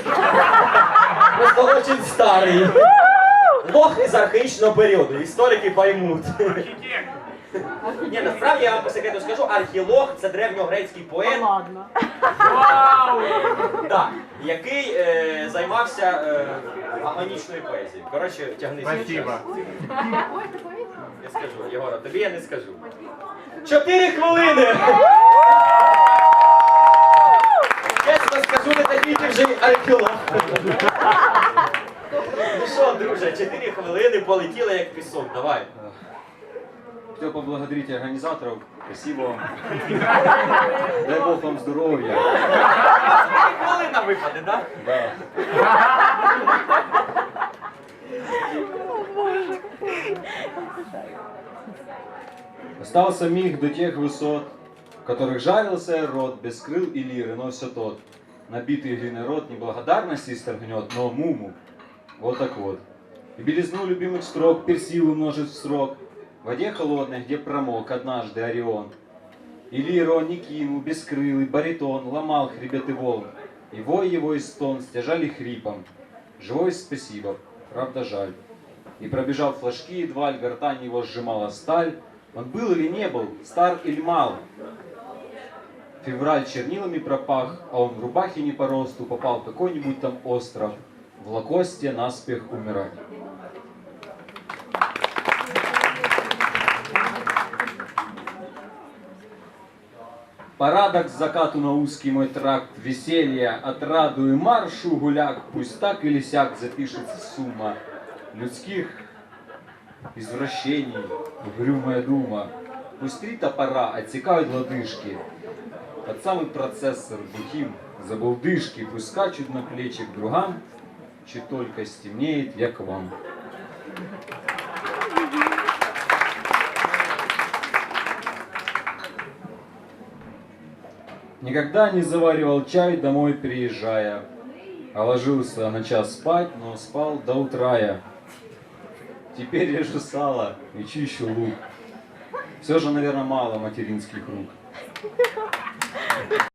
просто. Очень старий. Лох із архаїчного періоду. Історики поймуть. Ні, насправді я вам по секрету скажу, архілог це древньогрецький поет, Ладно. да, який е, займався е, агонічною поезією. Коротше, тягни свій Спасибо. час. Я скажу, Єгора, тобі я не скажу. Чотири хвилини! археолог. Ну що, друже, чотири хвилини полетіли як пісок, давай. Хотел поблагодарить организаторов. Спасибо вам. Дай Бог вам здоровья. Чотири хвилина випаде, так? Да. Остался миг до тех высот, в которых жарился рот, без крыл и лиры, но все тот. Набитый глиной рот неблагодарности исторгнет, но муму. Вот так вот. И белизну любимых строк персилу множит в срок. В воде холодной, где промок однажды Орион. И лиру он не кинул, бескрылый баритон ломал хребеты волн. И вой его и стон стяжали хрипом. Живой спасибо, правда жаль. И пробежал флажки, едва ль гортань его сжимала сталь. Он был или не был, стар или мал. Февраль чернилами пропах, а он в рубахе не по росту попал в какой-нибудь там остров. В лакосте наспех умирать. Порядок к закату на узкий мой тракт веселья, отраду и маршу гуляк, пусть так или сяк запишется сумма людских извращений, угрюмая дума. Пусть три топора отсекают лодыжки, под самый процессор бухим забулдышки, пусть скачут на плечи к другам, чуть только стемнеет, я к вам. Никогда не заваривал чай домой приезжая, а ложился на час спать, но спал до утра я. Теперь режу сало и чищу лук. Все же, наверное, мало материнских рук. ハハハハ!